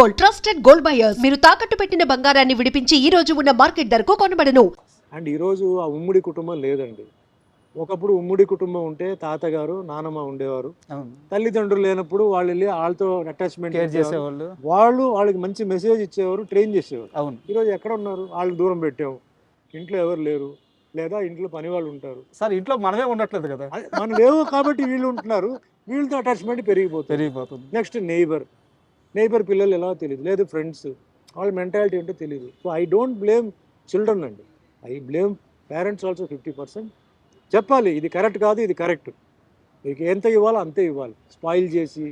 Gold trusted gold buyers. మీరు తాకట్టు పెట్టిన బంగారాన్ని విడిపించి ఈ రోజు ఉన్న మార్కెట్ ధరకు కొనబడను. అండ్ ఈరోజు ఆ ఉమ్మడి కుటుంబం లేదండి. ఒకప్పుడు ఉమ్మడి కుటుంబం ఉంటే తాతగారు నానమ్మ ఉండేవారు. అవును. తల్లిదండ్రులు లేనప్పుడు వాళ్ళు వెళ్ళి వాళ్ళతో అటాచ్మెంట్ చేసేవాళ్ళు. వాళ్ళు వాళ్ళకి మంచి మెసేజ్ ఇచ్చేవారు ట్రైన్ చేసేవారు. అవును. ఈరోజు ఎక్కడ ఉన్నారు? వాళ్ళకి దూరం పెట్టాము ఇంట్లో ఎవరు లేరు. లేదా ఇంట్లో పని వాళ్ళు ఉంటారు. సార్ ఇంట్లో మనమే ఉండట్లేదు కదా. అది మనం లేవు కాబట్టి వీళ్ళు ఉంటున్నారు. వీళ్ళతో అటాచ్మెంట్ పెరిగిపోతుంది. పెరిగిపోతుంది. నెక్స్ట్ నైబర్ నైబర్ పిల్లలు ఎలా తెలియదు లేదు ఫ్రెండ్స్ వాళ్ళ మెంటాలిటీ ఏంటో తెలియదు so I don't blame children అండి. I blame parents also fifty percent చెప్పాలి ఇది కరెక్ట్ కాదు ఇది కరెక్ట్ మీకు ఎంత ఇవ్వాలో అంతే ఇవ్వాలి. స్పాయిల్ చేసి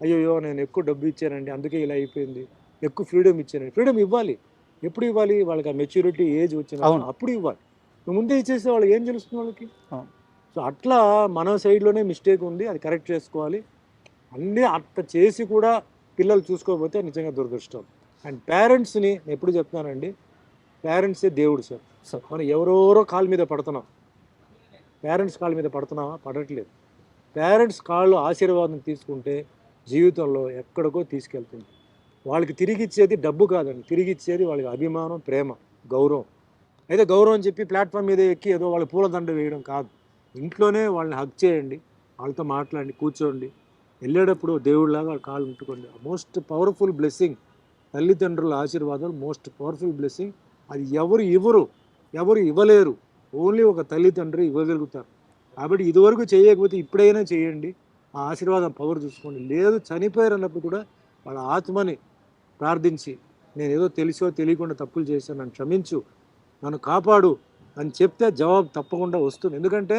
అయ్యో నేను ఎక్కువ డబ్బు ఇచ్చానండి అందుకే ఇలా అయిపోయింది. ఎక్కువ ఫ్రీడమ్ ఇచ్చానండి. ఫ్రీడమ్ ఇవ్వాలి. ఎప్పుడు ఇవ్వాలి? వాళ్ళకి ఆ మెచ్యూరిటీ ఏజ్ వచ్చిన. అప్పుడు ఇవ్వాలి. నువ్వు ముందే ఇచ్చేస్తే వాళ్ళకి ఏం తెలుస్తుంది వాళ్ళకి. సో అట్లా మన సైడ్లోనే మిస్టేక్ ఉంది అది కరెక్ట్ చేసుకోవాలి. అన్నీ అట్ట చేసి కూడా పిల్లలు చూసుకోకపోతే నిజంగా దురదృష్టం. అండ్ పేరెంట్స్ని నేను ఎప్పుడు చెప్తానండి పేరెంట్సే దేవుడు సార్. మనం ఎవరెవరో కాళ్ళ మీద పడుతున్నాం. పేరెంట్స్ కాళ్ళ మీద పడుతున్నామా? పడట్లేదు. పేరెంట్స్ కాళ్ళు ఆశీర్వాదం తీసుకుంటే జీవితంలో ఎక్కడికో తీసుకెళ్తుంది. వాళ్ళకి తిరిగి ఇచ్చేది డబ్బు కాదండి. తిరిగి ఇచ్చేది వాళ్ళకి అభిమానం ప్రేమ గౌరవం. అయితే గౌరవం అని చెప్పి ప్లాట్ఫామ్ మీద ఎక్కి ఏదో వాళ్ళ పూలదండ వేయడం కాదు. ఇంట్లోనే వాళ్ళని హక్ చేయండి వాళ్ళతో మాట్లాడండి కూర్చోండి. వెళ్ళేటప్పుడు దేవుడిలాగా వాళ్ళ కాళ్ళు ముట్టుకోండి. మోస్ట్ పవర్ఫుల్ బ్లెస్సింగ్ తల్లిదండ్రుల ఆశీర్వాదాలు మోస్ట్ పవర్ఫుల్ బ్లెస్సింగ్ అది ఎవరు ఇవ్వరు ఎవరు ఇవ్వలేరు. ఓన్లీ ఒక తల్లిదండ్రి ఇవ్వగలుగుతారు. కాబట్టి ఇదివరకు చేయకపోతే ఇప్పుడైనా చేయండి. ఆ ఆశీర్వాదం పవర్ చూసుకోండి. లేదు చనిపోయారు అన్నప్పుడు కూడా వాళ్ళ ఆత్మని ప్రార్థించి నేను ఏదో తెలిసో తెలియకుండా తప్పులు చేశాను నన్ను క్షమించు నన్ను కాపాడు అని చెప్తే జవాబు తప్పకుండా వస్తుంది. ఎందుకంటే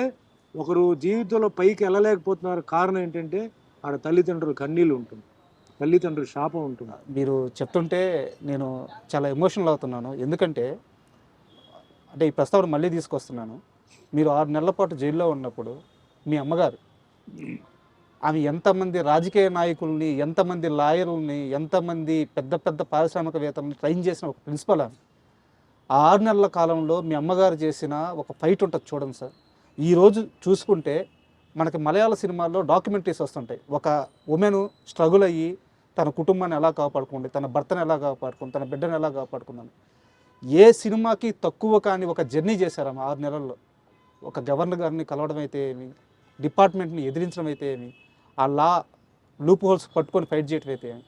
ఒకరు జీవితంలో పైకి వెళ్ళలేకపోతున్నారు. కారణం ఏంటంటే ఆడ తల్లిదండ్రులు కన్నీళ్ళు ఉంటుంది. తల్లిదండ్రుల శాపం ఉంటుంది. మీరు చెప్తుంటే నేను చాలా ఎమోషనల్ అవుతున్నాను. ఎందుకంటే అంటే ఈ ప్రస్తావన మళ్ళీ తీసుకొస్తున్నాను. మీరు ఆరు నెలల పాటు జైల్లో ఉన్నప్పుడు మీ అమ్మగారు ఆమె ఎంతమంది రాజకీయ నాయకుల్ని ఎంతమంది లాయర్లని ఎంతమంది పెద్ద పెద్ద పారిశ్రామికవేత్తలను ట్రైన్ చేసిన ఒక ప్రిన్సిపల్ ఆమె. ఆ ఆరు నెలల కాలంలో మీ అమ్మగారు చేసిన ఒక ఫైట్ ఉంటుంది చూడండి సార్. ఈరోజు చూసుకుంటే మనకి మలయాళ సినిమాల్లో డాక్యుమెంటరీస్ వస్తుంటాయి. ఒక ఉమెన్ స్ట్రగుల్ అయ్యి తన కుటుంబాన్ని ఎలా కాపాడుకోండి తన భర్తను ఎలా కాపాడుకుంది తన బిడ్డను ఎలా కాపాడుకుందని. ఏ సినిమాకి తక్కువ కాని ఒక జర్నీ చేశారు ఆమె ఆరు నెలల్లో. ఒక గవర్నర్ గారిని కలవడం అయితే ఏమి? డిపార్ట్మెంట్ని ఎదిరించడం అయితే ఏమి? ఆ లా లూప్ హోల్స్ పట్టుకొని ఫైట్ చేయడం అయితే ఏమి?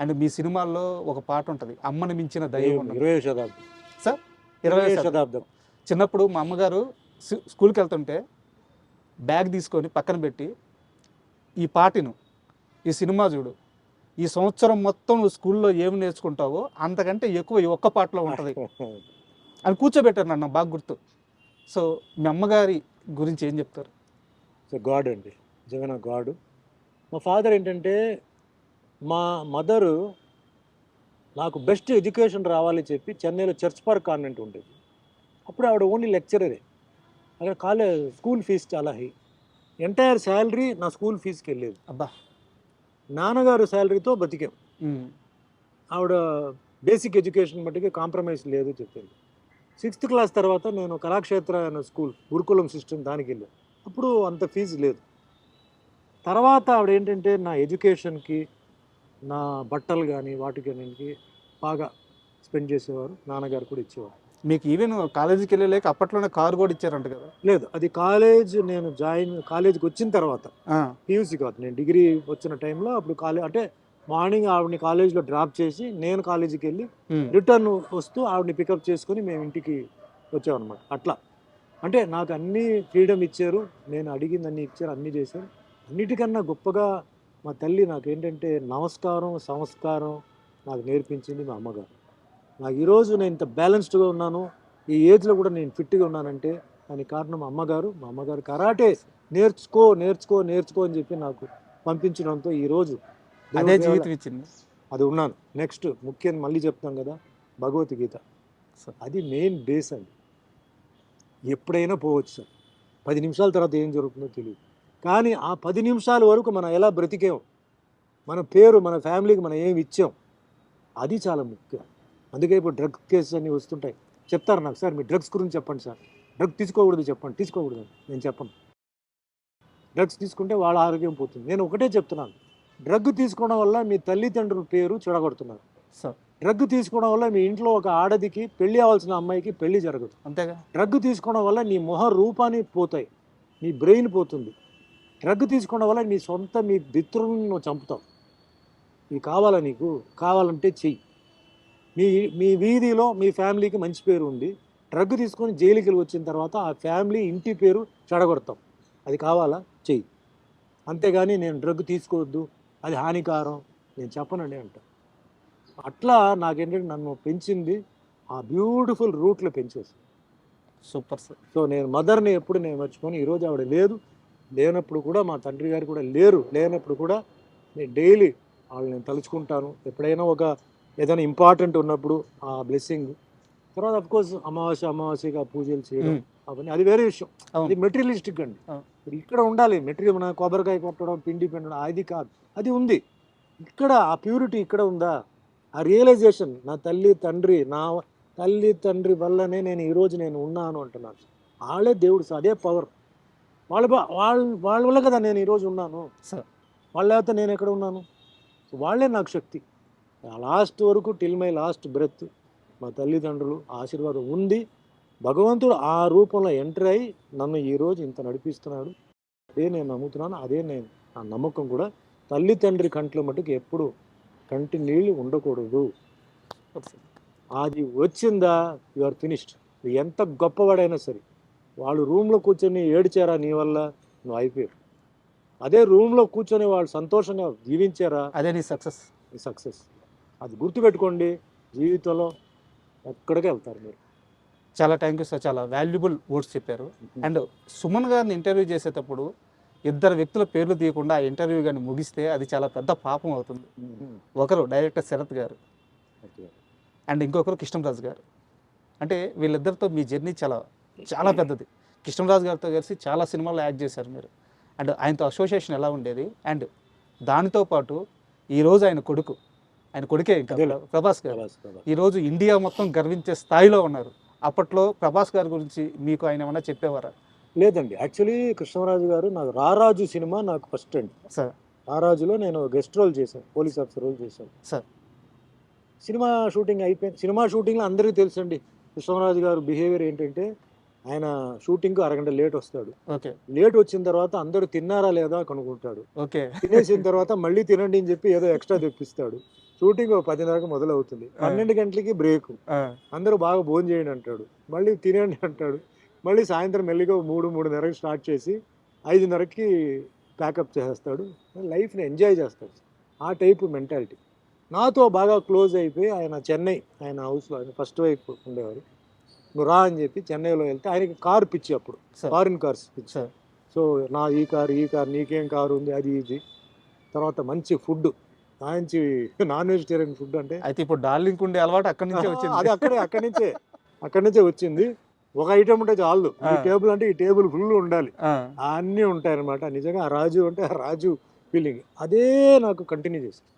అండ్ మీ సినిమాల్లో ఒక పాట ఉంటుంది అమ్మని మించిన ఉండదు ఇరవై శతాబ్దం. సార్ ఇరవై ఇరవై శాతం. శతాబ్దం. చిన్నప్పుడు మా అమ్మగారు స్కూ- స్కూల్కి వెళ్తుంటే బ్యాగ్ తీసుకొని పక్కన పెట్టి ఈ పాటను ఈ సినిమా చూడు. ఈ సంవత్సరం మొత్తం నువ్వు స్కూల్లో ఏమి నేర్చుకుంటావో అంతకంటే ఎక్కువ ఈ ఒక్క పాటలో ఉంటుంది. అని కూర్చోబెట్టారు నన్ను బాగా గుర్తు. సో మీ అమ్మగారి గురించి ఏం చెప్తారు? సో గాడ్ అండి. జగన్ గాడ్. మా ఫాదర్ ఏంటంటే మా మదరు నాకు బెస్ట్ ఎడ్యుకేషన్ రావాలి చెప్పి చెన్నైలో చర్చ్ పార్క్ కాన్వెంట్ ఉండేది. అప్పుడు ఆవిడ ఓన్లీ లెక్చరరే. అక్కడ కాలేజ్ స్కూల్ ఫీజు చాలా హై. ఎంటైర్ శాలరీ నా స్కూల్ ఫీజుకి వెళ్ళేది. అబ్బా. నాన్నగారు శాలరీతో బతికాం. ఆవిడ బేసిక్ ఎడ్యుకేషన్ మట్టుకి కాంప్రమైజ్ లేదు చెప్పింది. సిక్స్త్ క్లాస్ తర్వాత నేను కళాక్షేత్ర అనే స్కూల్ గురుకులం సిస్టమ్ దానికి వెళ్ళాను. అప్పుడు అంత ఫీజు లేదు. తర్వాత ఆవిడ ఏంటంటే నా ఎడ్యుకేషన్కి నా బట్టలు కానీ వాటికి బాగా స్పెండ్ చేసేవారు. నాన్నగారు కూడా ఇచ్చేవారు. మీకు ఈవెన్ కాలేజీకి వెళ్ళలేక అప్పట్లోనే కారు కూడా ఇచ్చారంట కదా? లేదు అది కాలేజ్ నేను జాయిన్ కాలేజ్కి వచ్చిన తర్వాత పీయూసీ కాదు నేను డిగ్రీ వచ్చిన టైంలో అప్పుడు కాలేజ్ అంటే మార్నింగ్ ఆవిడని కాలేజ్లో డ్రాప్ చేసి నేను కాలేజీకి వెళ్ళి రిటర్న్ వస్తూ ఆవిడని పికప్ చేసుకొని మేము ఇంటికి వచ్చామన్నమాట అట్లా. అంటే నాకు అన్ని ఫ్రీడమ్ ఇచ్చారు నేను అడిగింది అన్ని ఇచ్చారు అన్నీ చేశారు. అన్నిటికన్నా గొప్పగా మా తల్లి నాకు ఏంటంటే నమస్కారం సంస్కారం నాకు నేర్పించింది మా అమ్మగారు. నాకు ఈరోజు నేను ఇంత బ్యాలెన్స్డ్గా ఉన్నాను ఈ ఏజ్లో కూడా నేను ఫిట్గా ఉన్నానంటే దానికి కారణం మా అమ్మగారు. మా అమ్మగారు కరాటే నేర్చుకో నేర్చుకో నేర్చుకో అని చెప్పి నాకు పంపించడంతో ఈరోజు అదే జీవితం ఇచ్చింది. అది ఉన్నాను. నెక్స్ట్ ముఖ్యంగా మళ్ళీ చెప్తాం కదా భగవద్గీత. అది మెయిన్ బేస్ అండి. ఎప్పుడైనా పోవచ్చు సార్. పది నిమిషాల తర్వాత ఏం జరుగుతుందో తెలియదు. కానీ ఆ పది నిమిషాల వరకు మనం ఎలా బ్రతికాం మన పేరు మన ఫ్యామిలీకి మనం ఏమి ఇచ్చాం అది చాలా ముఖ్యం. అందుకే ఇప్పుడు డ్రగ్ కేసెస్ అన్నీ వస్తుంటాయి. చెప్తారు నాకు సార్ మీ డ్రగ్స్ గురించి చెప్పండి సార్. డ్రగ్ తీసుకోకూడదు చెప్పండి తీసుకోకూడదు నేను చెప్పను. డ్రగ్స్ తీసుకుంటే వాళ్ళ ఆరోగ్యం పోతుంది. నేను ఒకటే చెప్తున్నాను. డ్రగ్ తీసుకోవడం వల్ల మీ తల్లిదండ్రుల పేరు చెడగొడుతున్నారు. సార్. డ్రగ్ తీసుకోవడం వల్ల మీ ఇంట్లో ఒక ఆడదికి పెళ్ళి అవ్వాల్సిన అమ్మాయికి పెళ్ళి జరగదు. అంతేగా? డ్రగ్ తీసుకోవడం వల్ల నీ మొహ రూపాన్ని పోతాయి. నీ బ్రెయిన్ పోతుంది. డ్రగ్ తీసుకోవడం వల్ల నీ సొంత మీ మిత్రులను చంపుతావు ఇది కావాలా నీకు? కావాలంటే చెయ్యి. మీ మీ వీధిలో మీ ఫ్యామిలీకి మంచి పేరు ఉంది డ్రగ్ తీసుకొని జైలుకి వెళ్ళి వచ్చిన తర్వాత ఆ ఫ్యామిలీ ఇంటి పేరు చెడగొడతాం. అది కావాలా? చెయ్యి. అంతేగాని నేను డ్రగ్ తీసుకోవద్దు అది హానికారం నేను చెప్పనండి అంట అట్లా నాకేంటంటే నన్ను పెంచింది ఆ బ్యూటిఫుల్ రూట్లో పెంచేసి. Super sir. సో నేను మదర్ని ఎప్పుడు నేను మర్చిపోను ఈరోజు ఆవిడ లేదు. లేనప్పుడు కూడా మా తండ్రి గారు కూడా లేరు. లేనప్పుడు కూడా నేను డైలీ వాళ్ళని నేను తలుచుకుంటాను. ఎప్పుడైనా ఒక ఏదైనా ఇంపార్టెంట్ ఉన్నప్పుడు ఆ బ్లెస్సింగ్ తర్వాత అఫ్ కోర్స్ అమావాస్య అమావాస్యగా పూజలు చేయడం. అవన్నీ. అది వేరే విషయం. అది మెటీరియలిస్టిక్ అండి. ఇప్పుడు ఇక్కడ ఉండాలి. మెటీరియల్ మన కొబ్బరికాయ కొట్టడం పిండి పిండడం అది కాదు. అది ఉంది. ఇక్కడ ఆ ప్యూరిటీ ఇక్కడ ఉందా? ఆ రియలైజేషన్ నా తల్లి తండ్రి నా తల్లి తండ్రి వల్లనే నేను ఈరోజు నేను ఉన్నాను అంటున్నాను వాళ్ళే దేవుడు సార్. అదే పవర్ వాళ్ళ వాళ్ళ వాళ్ళ వల్ల కదా నేను ఈరోజు ఉన్నాను. సార్. వాళ్ళ లేకపోతే నేను ఎక్కడ ఉన్నాను? వాళ్ళే నాకు శక్తి. లాస్ట్ వరకు టిల్ మై లాస్ట్ బ్రెత్ మా తల్లిదండ్రులు ఆశీర్వాదం ఉంది. భగవంతుడు ఆ రూపంలో ఎంటర్ అయి నన్ను ఈరోజు ఇంత నడిపిస్తున్నాడు. అదే నేను నమ్ముతున్నాను అదే నేను నా నమ్మకం కూడా తల్లి తండ్రి కంట్లో మటుకు ఎప్పుడు కంటి నీళ్ళు ఉండకూడదు. అది వచ్చిందా? యు ఆర్ ఫినిష్డ్ నువ్వు ఎంత గొప్పవాడైనా సరే వాళ్ళు రూమ్లో కూర్చొని ఏడ్చారా నీ వల్ల? నువ్వు అయిపోయావు. అదే రూమ్లో కూర్చొని వాళ్ళు సంతోషంగా జీవించారా? అదే నీ సక్సెస్ సక్సెస్ అది గుర్తుపెట్టుకోండి జీవితంలో ఎక్కడికి వెళ్తారు మీరు. చాలా థ్యాంక్ యూ సార్. చాలా వాల్యుబుల్ వర్డ్స్ చెప్పారు. అండ్ సుమన్ గారిని ఇంటర్వ్యూ చేసేటప్పుడు ఇద్దరు వ్యక్తుల పేర్లు తీయకుండా ఆ ఇంటర్వ్యూ కానీ ముగిస్తే అది చాలా పెద్ద పాపం అవుతుంది. ఒకరు డైరెక్టర్ శరత్ గారు. అండ్ ఇంకొకరు కృష్ణరాజు గారు. అంటే వీళ్ళిద్దరితో మీ జర్నీ చాలా చాలా పెద్దది. కృష్ణరాజు గారితో కలిసి చాలా సినిమాల్లో యాక్ట్ చేశారు మీరు. అండ్ ఆయనతో అసోసియేషన్ ఎలా ఉండేది? అండ్ దానితో పాటు ఈరోజు ఆయన కొడుకు ఆయన కొడుకే ఇంకా. ప్రభాస్ గారు. ఈరోజు ఇండియా మొత్తం గర్వించే స్థాయిలో ఉన్నారు. అప్పట్లో ప్రభాస్ గారి గురించి మీకు ఆయన ఏమన్నా చెప్పేవారా? లేదండి. యాక్చువల్లీ కృష్ణరాజు గారు నాకు రారాజు సినిమా నాకు ఫస్ట్ అండి. సార్. రారాజులో నేను గెస్ట్ రోల్ చేశాను పోలీస్ ఆఫీసర్ రోల్ చేశాను. సార్. సినిమా షూటింగ్ అయిపోయింది. సినిమా షూటింగ్లో అందరికీ తెలుసండి. కృష్ణరాజు గారు బిహేవియర్ ఏంటంటే ఆయన షూటింగ్కి అరగంట లేట్ వస్తాడు. ఓకే. లేట్ వచ్చిన తర్వాత అందరూ తిన్నారా లేదా కనుక్కుంటాడు. ఓకే. తినేసిన తర్వాత మళ్ళీ తినండి అని చెప్పి ఏదో ఎక్స్ట్రా తెప్పిస్తాడు. షూటింగ్ పదిన్నరకు మొదలవుతుంది. పన్నెండు గంటలకి బ్రేక్ అందరూ బాగా భోజనం చేయండి అంటాడు. మళ్ళీ తినండి అంటాడు. మళ్ళీ సాయంత్రం మెల్లిగా మూడు మూడున్నరకి స్టార్ట్ చేసి ఐదున్నరకి ప్యాకప్ చేసేస్తాడు. లైఫ్ని ఎంజాయ్ చేస్తాడు. ఆ టైపు మెంటాలిటీ నాతో బాగా క్లోజ్ అయిపోయి ఆయన చెన్నై ఆయన హౌస్లో ఆయన ఫస్ట్ వైఫ్ ఉండేవారు. నువ్వు రా అని చెప్పి చెన్నైలో వెళ్తే ఆయనకి కారు పిచ్చి అప్పుడు. ఫారిన్ కార్స్ పిచ్చి సో నా ఈ కారు ఈ కారు నీకేం కారు ఉంది? అది ఇది. తర్వాత మంచి ఫుడ్ మంచి నాన్ వెజిటేరియన్ ఫుడ్ అంటే అయితే ఇప్పుడు డార్లింగ్ ఉండే అలవాటు అక్కడి నుంచే అది వచ్చింది. అక్కడే అక్కడి నుంచే అక్కడి నుంచే వచ్చింది. ఒక ఐటమ్ ఉంటే చాలు. ఈ. టేబుల్ అంటే ఈ టేబుల్ ఫుల్ ఉండాలి. అన్నీ ఉంటాయన్నమాట. నిజంగా ఆ రాజు అంటే ఆ రాజు ఫీలింగ్ అదే నాకు కంటిన్యూ చేశాను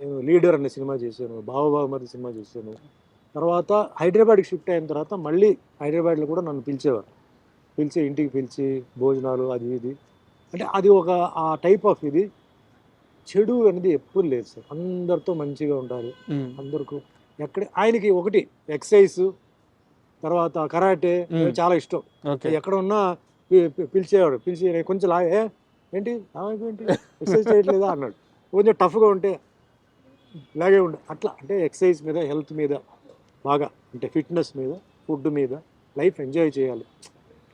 నేను లీడర్ అనే సినిమా చేశాను బావబావమరి సినిమా చేశాను. తర్వాత హైదరాబాద్కి షిఫ్ట్ అయిన తర్వాత మళ్ళీ హైదరాబాద్లో కూడా నన్ను పిలిచేవారు. పిలిచి ఇంటికి పిలిచి భోజనాలు అది ఇది. అంటే అది ఒక ఆ టైప్ ఆఫ్ ఇది. చెడు అనేది ఎప్పుడు లేదు సార్. అందరితో మంచిగా ఉండాలి. అందరికీ ఎక్కడ ఆయనకి ఒకటి ఎక్సైజ్ తర్వాత కరాటే. చాలా ఇష్టం. ఎక్కడ ఉన్నా పిలిచేవాడు పిలిచి "నేను కొంచెం లా ఏంటి ఏంటి? ఎక్సైజ్ చేయట్లేదా? అన్నాడు. కొంచెం టఫ్గా ఉంటే ఇలాగే ఉండే. అట్లా అంటే ఎక్సైజ్ మీద హెల్త్ మీద బాగా అంటే ఫిట్నెస్ మీద ఫుడ్ మీద లైఫ్ ఎంజాయ్ చేయాలి.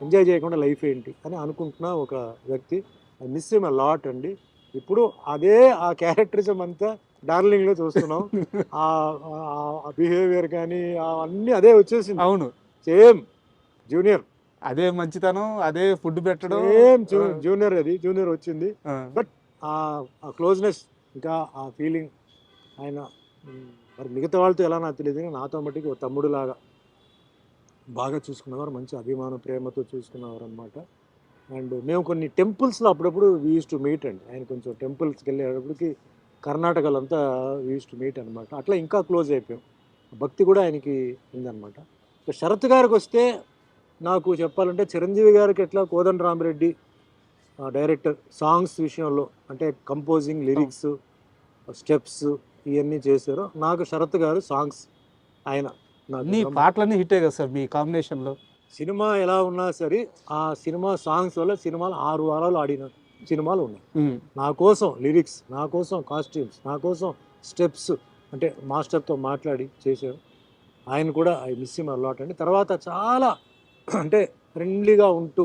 ఎంజాయ్ చేయకుండా లైఫ్ ఏంటి అని అనుకుంటున్న ఒక వ్యక్తి. మిస్ ఎమ్ లాట్ అండి. ఇప్పుడు అదే ఆ క్యారెక్టరిజం అంతా డార్లింగ్లో చూస్తున్నాం. ఆ బిహేవియర్ కానీ అన్నీ అదే వచ్చేసింది. అవును. సేమ్ జూనియర్ అదే మంచితనం అదే ఫుడ్ పెట్టడం. సేమ్ జూనియర్ అది జూనియర్ వచ్చింది. ఆ, ఆ క్లోజ్నెస్ ఇంకా ఆ ఫీలింగ్ ఆయన మరి మిగతా వాళ్ళతో ఎలా నాకు తెలియదు కానీ నాతో మట్టుకి ఒక తమ్ముడు లాగా బాగా చూసుకున్నవారు మంచి అభిమాన ప్రేమతో చూసుకున్నవారు అనమాట అండ్ మేము కొన్ని టెంపుల్స్లో అప్పుడప్పుడు వీ యూస్ టు మీట్ అండి. ఆయన కొంచెం టెంపుల్స్కి వెళ్ళేటప్పటికి కర్ణాటకలో అంతా వీ యూస్ టు మీట్ అనమాట అట్లా ఇంకా క్లోజ్ అయిపోయాం. భక్తి కూడా ఆయనకి ఉందన్నమాట. ఇక శరత్ గారికి వస్తే నాకు చెప్పాలంటే చిరంజీవి గారికి ఎట్లా కోదండ రామిరెడ్డి డైరెక్టర్ సాంగ్స్ విషయంలో అంటే కంపోజింగ్ లిరిక్స్ స్టెప్స్ ఇవన్నీ చేశారు. నాకు శరత్ గారు సాంగ్స్ ఆయన బ్రహ్మ- పాటలన్నీ హిట్టే కదా సార్ మీ కాంబినేషన్లో? సినిమా ఎలా ఉన్నా సరే ఆ సినిమా సాంగ్స్ వల్ల సినిమాలు ఆరు వారాలు ఆడిన సినిమాలు ఉన్నాయి. నా కోసం లిరిక్స్ నా కోసం కాస్ట్యూమ్స్ నా కోసం స్టెప్స్ అంటే మాస్టర్తో మాట్లాడి చేశారు. ఆయన కూడా ఐ మిస్ హిమ్ అలాట్ అండి. తర్వాత చాలా అంటే ఫ్రెండ్లీగా ఉంటూ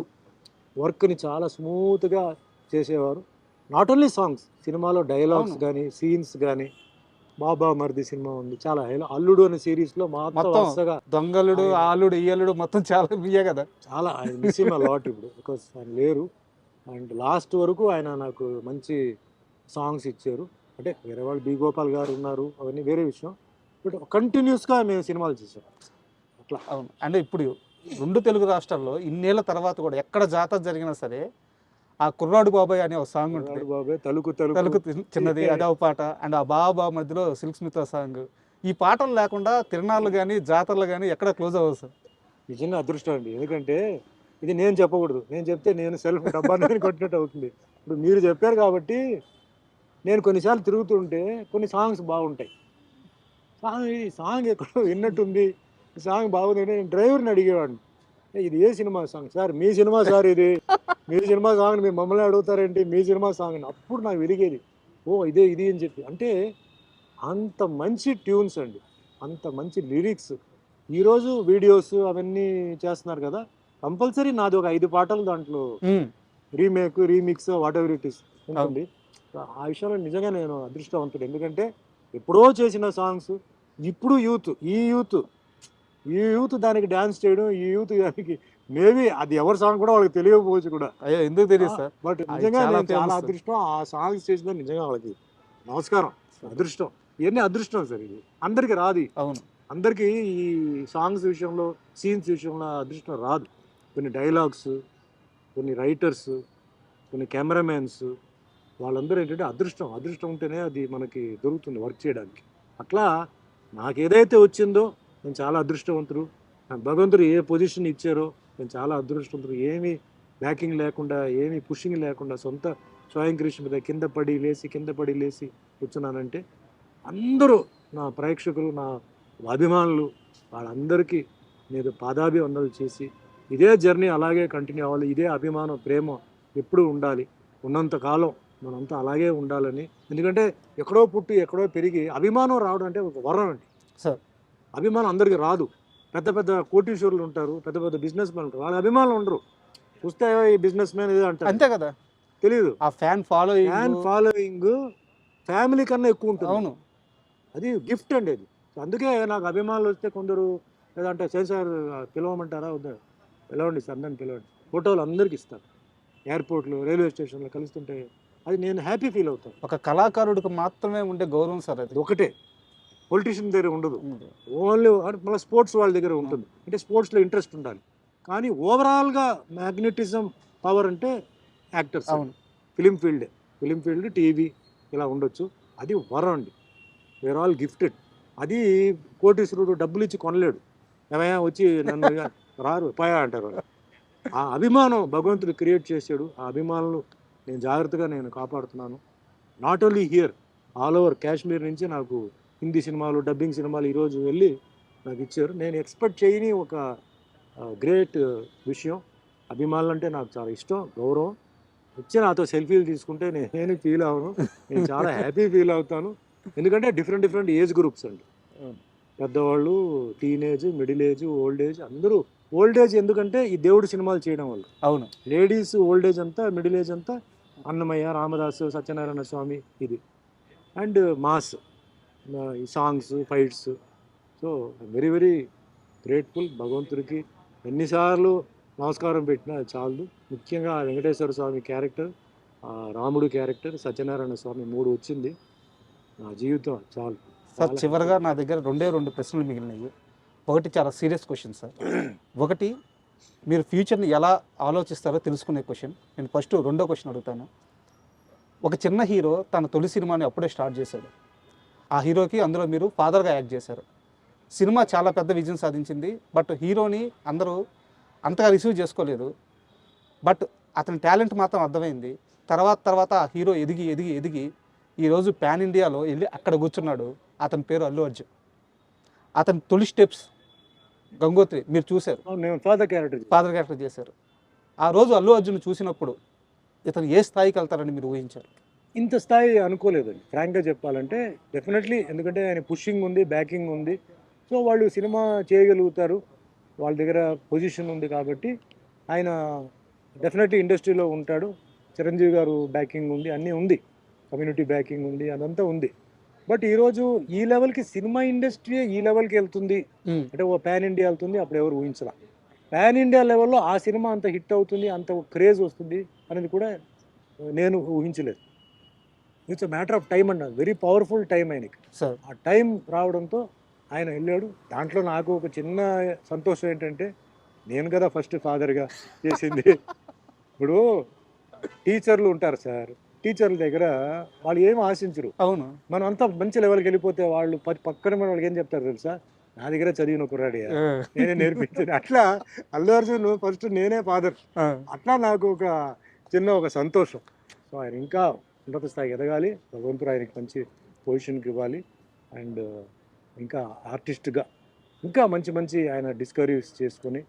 వర్క్ని చాలా స్మూత్గా చేసేవారు. నాట్ ఓన్లీ సాంగ్స్ సినిమాలో డైలాగ్స్. కానీ సీన్స్ కానీ బాబా మరిది సినిమా ఉంది. చాలా హైలో అల్లుడు అనే సిరీస్లో మొత్తం మొత్తం. వరుసగా దొంగలుడు ఆలుడు ఇయ్యలుడు మొత్తం చాలా మీయే కదా? చాలా ఆయన మిస్ హిమ్ లాట్ ఇప్పుడు. బికాస్ ఆయన లేరు. అండ్ లాస్ట్ వరకు ఆయన నాకు మంచి సాంగ్స్ ఇచ్చారు. అంటే వేరే వాళ్ళు బి గోపాల్ గారు ఉన్నారు అవన్నీ వేరే విషయం. బట్ కంటిన్యూస్గా మేము సినిమాలు చేసాం. అట్లా. అవును. అంటే ఇప్పుడు రెండు తెలుగు రాష్ట్రాల్లో ఇన్నేళ్ళ తర్వాత కూడా ఎక్కడ జాతర జరిగినా సరే ఆ కుర్రాడు బాబాయ్ అనే ఒక సాంగ్ ఉంటుంది. కుర్రాడు బాబాయ్ తలుకు తలుకు. చిన్నది అదే ఒక పాట. అండ్ ఆ బాబా మధ్యలో సిల్క్ స్మిత సాంగ్. ఈ పాటలు లేకుండా తిరణాలు కానీ జాతరలు కానీ ఎక్కడ క్లోజ్ అవ్వదు సార్. నిజంగా అదృష్టం అండి. ఎందుకంటే ఇది నేను చెప్పకూడదు. నేను చెప్తే నేను సెల్ఫ్ డబ్బా కొట్టినట్టు అవుతుంది. ఇప్పుడు మీరు చెప్పారు కాబట్టి నేను కొన్నిసార్లు తిరుగుతుంటే కొన్ని సాంగ్స్ బాగుంటాయి. సాంగ్ ఈ సాంగ్ ఎక్కడో విన్నట్టుంది. ఈ సాంగ్ బాగుంది అంటే నేను డ్రైవర్ని అడిగేవాడిని. "ఏ, ఇది ఏ సినిమా సాంగ్? సార్ మీ సినిమా సార్ ఇది. మీ సినిమా సాంగ్ మీరు మమ్మల్ని అడుగుతారేంటి? మీ సినిమా సాంగ్ అని అప్పుడు నాకు వెలిగేది ఓ ఇదే ఇది అని చెప్పి. అంటే అంత మంచి ట్యూన్స్ అండి. అంత మంచి లిరిక్స్. ఈరోజు వీడియోస్ అవన్నీ చేస్తున్నారు కదా. కంపల్సరీ నాది ఒక ఐదు పాటలు దాంట్లో remake remix whatever it is ఉంటుంది ఆ విషయంలో నిజంగా నేను అదృష్టవంతుడు. ఎందుకంటే ఎప్పుడో చేసిన సాంగ్స్ ఇప్పుడు యూత్ ఈ యూత్ ఈ యూత్ దానికి డ్యాన్స్ చేయడం ఈ యూత్ దానికి మేబీ అది ఎవరి సాంగ్ కూడా వాళ్ళకి తెలియకపోవచ్చు కూడా. అయ్యో ఎందుకు తెలియదు సార్? బట్ నిజంగా చాలా నేను చాలా famous. అదృష్టం. ఆ సాంగ్స్ చేసిన నిజంగా వాళ్ళకి నమస్కారం అదృష్టం. ఇవన్నీ అదృష్టం సార్ ఇది అందరికి రాదు అవును. అందరికీ ఈ సాంగ్స్ విషయంలో సీన్స్ విషయంలో అదృష్టం రాదు. కొన్ని డైలాగ్స్ కొన్ని రైటర్స్ కొన్ని కెమెరామెన్స్ వాళ్ళందరూ ఏంటంటే అదృష్టం. అదృష్టం ఉంటేనే అది మనకి దొరుకుతుంది వర్క్ చేయడానికి. అట్లా నాకు ఏదైతే వచ్చిందో నేను చాలా అదృష్టవంతుడు. నాకు భగవంతుడు ఏ పొజిషన్ ఇచ్చారో నేను చాలా అదృష్టవంతుడు. ఏమీ బ్యాకింగ్ లేకుండా ఏమీ పుషింగ్ లేకుండా సొంత స్వయం కృషి మీద కింద పడి లేచి కింద పడి లేచి కూర్చున్నానంటే అందరూ నా ప్రేక్షకులు నా అభిమానులు వాళ్ళందరికీ నేను పాదాభివందనలు చేసి ఇదే జర్నీ అలాగే కంటిన్యూ అవ్వాలి. ఇదే అభిమానం ప్రేమ ఎప్పుడూ ఉండాలి. ఉన్నంత కాలం మనంతా అలాగే ఉండాలని. ఎందుకంటే ఎక్కడో పుట్టి ఎక్కడో పెరిగి అభిమానం రావడం అంటే ఒక వరం అండి. సార్. అభిమానం అందరికీ రాదు. పెద్ద పెద్ద కోటీశ్వరులు ఉంటారు పెద్ద పెద్ద బిజినెస్ మ్యాన్ ఉంటారు. వాళ్ళ అభిమానులు ఉండరు. చూస్తే ఈ బిజినెస్ మ్యాన్ ఇదే అంటారు. అంతే కదా? తెలియదు ఆ fan follow fan following family కన్నా ఎక్కువ ఉంటుంది. అవును. అది గిఫ్ట్ అండి అది. అందుకే నాకు అభిమానులు వస్తే కొందరు లేదంటే సార్ సార్ పిలవమంటారా? వద్దా? పిలవండి సార్ అందరిని పిలవండి. ఫోటోలు అందరికి ఇస్తారు. ఎయిర్పోర్ట్లో రైల్వే స్టేషన్లో కలుస్తుంటే అది నేను హ్యాపీ ఫీల్ అవుతాను. ఒక కళాకారుడికి మాత్రమే ఉండే గౌరవం సార్ అది. ఒకటే. పొలిటీషియన్ దగ్గర ఉండదు. ఓన్లీ మళ్ళీ స్పోర్ట్స్ వాళ్ళ దగ్గర ఉంటుంది. అంటే స్పోర్ట్స్లో ఇంట్రెస్ట్ ఉండాలి. కానీ ఓవరాల్గా మ్యాగ్నెటిజం పవర్ అంటే యాక్టర్స్ అవును. Film field film field TV ఇలా ఉండొచ్చు. అది వరం అండి. వేర్ ఆల్ గిఫ్టెడ్ అది కోటీశ్వరుడు డబ్బులు ఇచ్చి కొనలేడు. ఏమయ్యా వచ్చి నన్ను రారు పాయా అంటారు. ఆ అభిమానం భగవంతుడు క్రియేట్ చేశాడు. ఆ అభిమానులు నేను జాగ్రత్తగా నేను కాపాడుతున్నాను. Not only here all over Kashmir నుంచి నాకు హిందీ సినిమాలు డబ్బింగ్ సినిమాలు ఈరోజు వెళ్ళి నాకు ఇచ్చారు. నేను ఎక్స్పెక్ట్ చేయని ఒక గ్రేట్ విషయం. అభిమానులు అంటే నాకు చాలా ఇష్టం గౌరవం. వచ్చి నాతో సెల్ఫీలు తీసుకుంటే నేను ఫీల్ అవ్వను. నేను చాలా హ్యాపీ ఫీల్ అవుతాను. ఎందుకంటే డిఫరెంట్ డిఫరెంట్ ఏజ్ గ్రూప్స్ అండి. అవును. పెద్దవాళ్ళు teenage middle age old age అందరూ ఓల్డ్ ఏజ్ ఎందుకంటే ఈ దేవుడు సినిమాలు చేయడం వల్ల. అవును. లేడీస్ ఓల్డ్ ఏజ్ అంతా మిడిల్ ఏజ్ అంతా అన్నమయ్య రామదాసు సత్యనారాయణ స్వామి ఇది. And mass. ఈ songs fights so very very grateful భగవంతుడికి. ఎన్నిసార్లు నమస్కారం పెట్టినా అది చాలదు. ముఖ్యంగా వెంకటేశ్వర స్వామి క్యారెక్టర్ ఆ రాముడు క్యారెక్టర్ సత్యనారాయణ స్వామి మూడు వచ్చింది. నా జీవితం చాలు. సార్ చాలా చివరిగా నా దగ్గర రెండే రెండు ప్రశ్నలు మిగిలినాయి ఒకటి చాలా సీరియస్ క్వశ్చన్ సార్. ఒకటి మీరు ఫ్యూచర్ని ఎలా ఆలోచిస్తారో తెలుసుకునే క్వశ్చన్ నేను ఫస్ట్ రెండో క్వశ్చన్ అడుగుతాను. ఒక చిన్న హీరో తన తొలి సినిమాని అప్పుడే స్టార్ట్ చేశాడు. ఆ హీరోకి అందులో మీరు ఫాదర్గా యాక్ట్ చేశారు. సినిమా చాలా పెద్ద విజయం సాధించింది. బట్ హీరోని అందరూ అంతగా రిసీవ్ చేసుకోలేదు. బట్ అతని టాలెంట్ మాత్రం అర్థమైంది. తర్వాత తర్వాత ఆ హీరో ఎదిగి ఎదిగి ఎదిగి ఈరోజు పాన్ ఇండియాలో వెళ్ళి అక్కడ కూర్చున్నాడు. అతని పేరు అల్లు అర్జున్. అతని తొలి స్టెప్స్ గంగోత్రి మీరు చూశారు. నేను ఫాదర్ క్యారెక్టర్ ఫాదర్ క్యారెక్టర్ చేశారు. ఆ రోజు అల్లు అర్జున్ చూసినప్పుడు ఇతను ఏ స్థాయికి వెళ్తారని మీరు ఊహించారు? ఇంత స్థాయి అనుకోలేదండి. ఫ్రాంక్గా చెప్పాలంటే డెఫినెట్లీ ఎందుకంటే ఆయన పుషింగ్ ఉంది బ్యాకింగ్ ఉంది. సో వాళ్ళు సినిమా చేయగలుగుతారు. వాళ్ళ దగ్గర పొజిషన్ ఉంది కాబట్టి ఆయన డెఫినెట్లీ ఇండస్ట్రీలో ఉంటాడు. చిరంజీవి గారు బ్యాకింగ్ ఉంది అన్నీ ఉంది. కమ్యూనిటీ బ్యాకింగ్ ఉంది అదంతా ఉంది. బట్ ఈరోజు ఈ లెవెల్కి సినిమా ఇండస్ట్రీ ఈ లెవెల్కి వెళ్తుంది. అంటే ఓ పాన్ ఇండియా వెళ్తుంది అప్పుడు ఎవరు ఊహించరా పాన్ ఇండియా లెవెల్లో ఆ సినిమా అంత హిట్ అవుతుంది అంత క్రేజ్ వస్తుంది అనేది కూడా నేను ఊహించలేదు. ఇట్స్ మ్యాటర్ ఆఫ్ టైం అన్న వెరీ పవర్ఫుల్ టైం ఆయనకి. సార్ ఆ టైం రావడంతో ఆయన వెళ్ళాడు. దాంట్లో నాకు ఒక చిన్న సంతోషం ఏంటంటే నేను కదా ఫస్ట్ ఫాదర్గా చేసింది. ఇప్పుడు టీచర్లు ఉంటారు సార్. టీచర్ల దగ్గర వాళ్ళు ఏం ఆశించరు. అవును. మనం అంతా మంచి లెవెల్కి వెళ్ళిపోతే వాళ్ళు పక్కన మన వాళ్ళకి ఏం చెప్తారు తెలుసా? నా దగ్గర చదివిన కుర్రాడే. నేనే నేర్పించాను. అట్లా అల్లు అర్జున్ ఫస్ట్ నేనే ఫాదర్ అట్లా నాకు ఒక చిన్న ఒక సంతోషం. సో ఆయన ఇంకా ఉన్నత స్థాయి ఎదగాలి భగవంతుడు ఆయనకి మంచి పొజిషన్కి ఇవ్వాలి. అండ్ ఇంకా ఆర్టిస్ట్గా ఇంకా మంచి మంచి ఆయన డిస్కవరీస్ చేసుకొని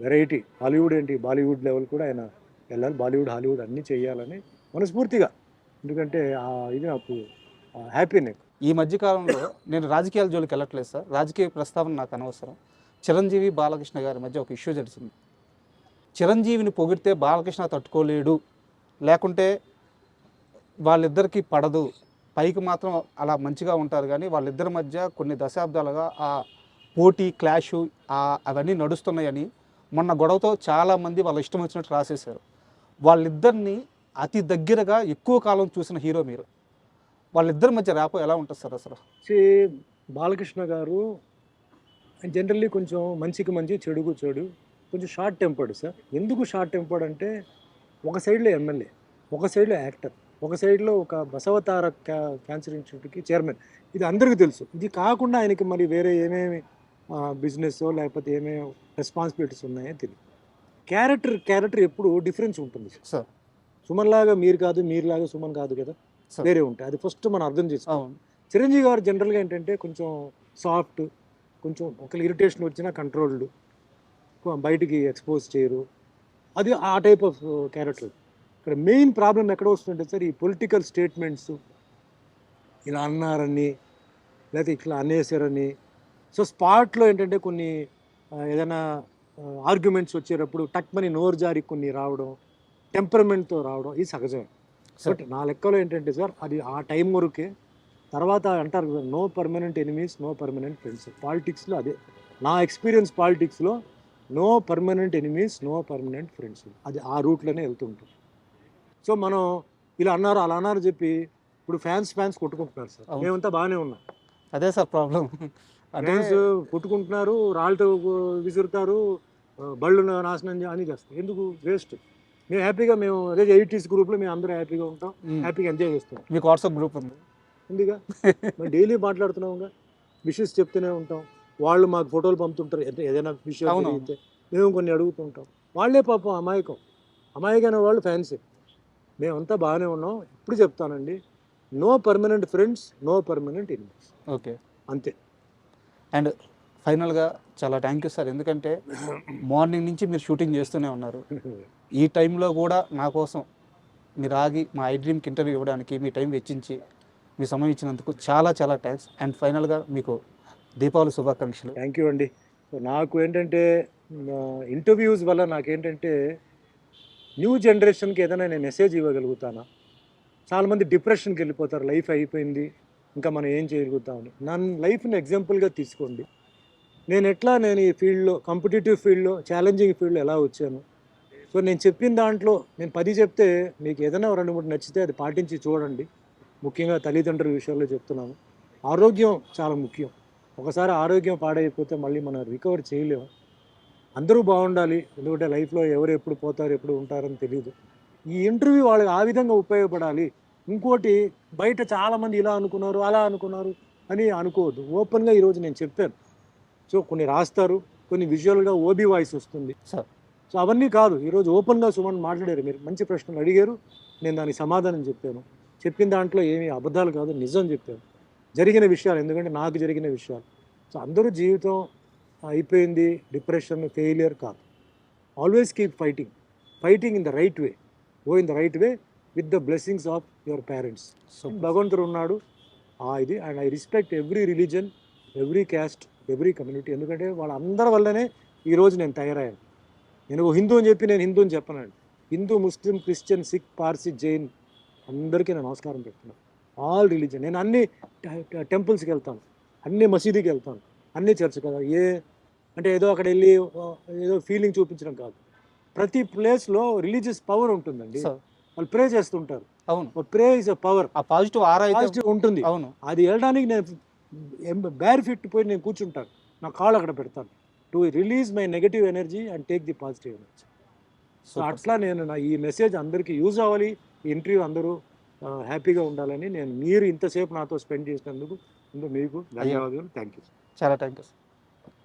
వెరైటీ హాలీవుడ్ ఏంటి బాలీవుడ్ లెవెల్ కూడా ఆయన వెళ్ళాలి. బాలీవుడ్ హాలీవుడ్ అన్నీ చేయాలని మనస్ఫూర్తిగా. ఎందుకంటే ఇది నాకు హ్యాపీ నాకు. ఈ మధ్యకాలంలో నేను రాజకీయాల జోలికి వెళ్ళట్లేదు సార్. రాజకీయ ప్రస్తావన నాకు అనవసరం. చిరంజీవి బాలకృష్ణ గారి మధ్య ఒక ఇష్యూ జరిగింది. చిరంజీవిని పొగిడితే బాలకృష్ణ తట్టుకోలేడు. లేకుంటే వాళ్ళిద్దరికీ పడదు. పైకి మాత్రం అలా మంచిగా ఉంటారు కానీ వాళ్ళిద్దరి మధ్య కొన్ని దశాబ్దాలుగా ఆ పోటీ క్లాషు అవన్నీ నడుస్తున్నాయని మొన్న గొడవతో చాలామంది వాళ్ళ ఇష్టం వచ్చినట్టు రాసేశారు. వాళ్ళిద్దరిని అతి దగ్గరగా ఎక్కువ కాలం చూసిన హీరో మీరు. వాళ్ళిద్దరి మధ్య ర్యాపో ఎలా ఉంటుంది సార్ అసలు? బాలకృష్ణ గారు జనరల్లీ కొంచెం మంచికి మంచి చెడుకు చెడు కొంచెం షార్ట్ టెంపర్డ్ సార్. ఎందుకు షార్ట్ టెంపర్డ్ అంటే ఒక సైడ్లో ఎమ్మెల్యే ఒక సైడ్లో యాక్టర్. ఒక సైడ్లో ఒక బసవతార క్యా క్యాన్సర్ ఇన్స్టిట్యూట్కి చైర్మన్. ఇది అందరికీ తెలుసు. ఇది కాకుండా ఆయనకి మరి వేరే ఏమేమి బిజినెస్ లేకపోతే ఏమేమి రెస్పాన్సిబిలిటీస్ ఉన్నాయో తెలియదు క్యారెక్టర్ క్యారెక్టర్ ఎప్పుడు డిఫరెన్స్ ఉంటుంది. సార్. సుమన్ లాగా మీరు కాదు మీరులాగా సుమన్ కాదు కదా. వేరే ఉంటాయి. అది ఫస్ట్ మనం అర్థం చేసుకోవాలి. చిరంజీవి గారు జనరల్గా ఏంటంటే కొంచెం సాఫ్ట్ కొంచెం ఒకళ్ళు ఇరిటేషన్ వచ్చినా కంట్రోల్డ్ బయటికి ఎక్స్పోజ్ చేయరు. అది ఆ టైప్ ఆఫ్ క్యారెక్టర్. ఇక్కడ మెయిన్ ప్రాబ్లం ఎక్కడ వస్తుందంటే సార్ ఈ పొలిటికల్ స్టేట్మెంట్స్ ఇలా అన్నారని లేకపోతే ఇట్లా అనేసారని సో స్పాట్లో ఏంటంటే కొన్ని ఏదైనా ఆర్గ్యుమెంట్స్ వచ్చేటప్పుడు టక్మని నోరు జారి కొన్ని రావడం టెంపర్మెంట్తో రావడం ఇది సహజమే. బట్ నా లెక్కలో ఏంటంటే సార్ అది ఆ టైం వరకే. తర్వాత అంటారు కదా no permanent enemies no permanent friends పాలిటిక్స్లో అదే. నా ఎక్స్పీరియన్స్ పాలిటిక్స్లో no permanent enemies no permanent friends అది ఆ రూట్లోనే వెళ్తుంటుంది సో మనం ఇలా అన్నారు అలా అన్నారు చెప్పి ఇప్పుడు ఫ్యాన్స్ ఫ్యాన్స్ కొట్టుకుంటున్నారు సార్. మేమంతా బాగానే ఉన్నాం. అదే సార్ ప్రాబ్లం. ఫ్యాన్స్ కొట్టుకుంటున్నారు రాళ్ళతో విసురుతారు బళ్ళు నాశనం అని చేస్తారు. ఎందుకు? వేస్ట్. మేము హ్యాపీగా మేము అదే ఎయిటీస్ గ్రూప్లో మేము అందరూ హ్యాపీగా ఉంటాం హ్యాపీగా ఎంజాయ్ చేస్తాం. మీకు వాట్సాప్ గ్రూప్ ఉంది. ఉందిగా? మేము డైలీ మాట్లాడుతున్నాంగా విషెస్ చెప్తూనే ఉంటాం. వాళ్ళు మాకు ఫోటోలు పంపుతుంటారు. ఏదైనా విషయం మేము కొన్ని అడుగుతుంటాం. వాళ్ళే పాపం అమాయకం. అమాయకమైన వాళ్ళు ఫ్యాన్సే. మేమంతా బాగానే ఉన్నాం. ఇప్పుడు చెప్తానండి. No permanent friends no permanent enemies okay. అంతే. అండ్ ఫైనల్గా చాలా థ్యాంక్ యూ సార్. ఎందుకంటే మార్నింగ్ నుంచి మీరు షూటింగ్ చేస్తూనే ఉన్నారు. ఈ టైంలో కూడా నా కోసం మీరు ఆగి మా ఐ డ్రీమ్కి ఇంటర్వ్యూ ఇవ్వడానికి మీ టైం వెచ్చించి మీ సమయం ఇచ్చినందుకు చాలా చాలా థ్యాంక్స్. అండ్ ఫైనల్గా మీకు దీపావళి శుభాకాంక్షలు. థ్యాంక్ యూ అండి. నాకు ఏంటంటే ఇంటర్వ్యూస్ వల్ల నాకేంటంటే న్యూ జనరేషన్కి ఏదైనా నేను మెసేజ్ ఇవ్వగలుగుతానా? చాలామంది డిప్రెషన్కి వెళ్ళిపోతారు. లైఫ్ అయిపోయింది. ఇంకా మనం ఏం చేయగలుగుతామని నన్ను లైఫ్ని ఎగ్జాంపుల్గా తీసుకోండి. నేను ఎట్లా నేను ఈ ఫీల్డ్లో కాంపిటేటివ్ ఫీల్డ్లో ఛాలెంజింగ్ ఫీల్డ్లో ఎలా వచ్చాను? సో నేను చెప్పిన దాంట్లో నేను పది చెప్తే మీకు ఏదైనా రెండు మూడు నచ్చితే అది పాటించి చూడండి. ముఖ్యంగా తల్లిదండ్రుల విషయంలో చెప్తున్నాను. ఆరోగ్యం చాలా ముఖ్యం. ఒకసారి ఆరోగ్యం పాడైపోతే మళ్ళీ మనం రికవర్ చేయలేము. అందరూ బాగుండాలి. ఎందుకంటే లైఫ్లో ఎవరు ఎప్పుడు పోతారు ఎప్పుడు ఉంటారని తెలియదు ఈ ఇంటర్వ్యూ వాళ్ళకి ఆ విధంగా ఉపయోగపడాలి. ఇంకోటి బయట చాలామంది ఇలా అనుకున్నారు అలా అనుకున్నారు అని అనుకోవద్దు. ఓపెన్గా ఈరోజు నేను చెప్పాను. సో కొన్ని రాస్తారు కొన్ని విజువల్గా ఓబీ వాయిస్ వస్తుంది. సార్. సో అవన్నీ కాదు. ఈరోజు ఓపెన్గా సుమన్ మాట్లాడారు. మీరు మంచి ప్రశ్నలు అడిగారు. నేను దానికి సమాధానం చెప్పాను. చెప్పిన దాంట్లో ఏమీ అబద్ధాలు కాదు నిజం చెప్పాను. జరిగిన విషయాలు ఎందుకంటే నాకు జరిగిన విషయాలు. సో అందరూ జీవితం అయిపోయింది డిప్రెషన్ ఫెయిలియర్ కాదు. Always keep fighting fighting in the right way go in the right way with the blessings of your parents super. భగవంతుడు ఉన్నాడు. ఆ ఇది. And I respect every religion every caste every community ఎందుకంటే వాళ్ళందరి వల్లనే ఈరోజు నేను తయారయ్యాను. నేను ఒక హిందూ అని చెప్పి నేను హిందూ అని చెప్పనండి. హిందూ ముస్లిం క్రిస్టియన్ సిక్ పార్సీ జైన్ అందరికీ నేను నమస్కారం పెడుతున్నాను. ఆల్ రిలీజన్ నేను అన్ని టెంపుల్స్కి వెళ్తాను. అన్ని మసీదుకి వెళ్తాను. అన్ని చర్చ్ కదా. ఏ అంటే ఏదో అక్కడ వెళ్ళి ఏదో ఫీలింగ్ చూపించడం కాదు. ప్రతి ప్లేస్లో రిలీజియస్ పవర్ ఉంటుందండి. వాళ్ళు ప్రే చేస్తుంటారు. అవును. ప్రే ఇస్ పవర్ ఆ పాజిటివ్ ఆరా పాజిటివ్ ఉంటుంది. అవును. అది వెళ్ళడానికి నేను బ్యార్ ఫిట్ పోయి నేను కూర్చుంటాను. నా కాళ్ళు అక్కడ పెడతాను. To release my negative energy and take the positive energy so. అట్లా నేను నా ఈ మెసేజ్ అందరికీ యూజ్ అవ్వాలి. ఈ ఇంటర్వ్యూ అందరూ హ్యాపీగా ఉండాలని నేను మీరు ఇంతసేపు నాతో స్పెండ్ చేసినందుకు మీకు ధన్యవాదాలు. థ్యాంక్ యూ చాలా థ్యాంక్ యూ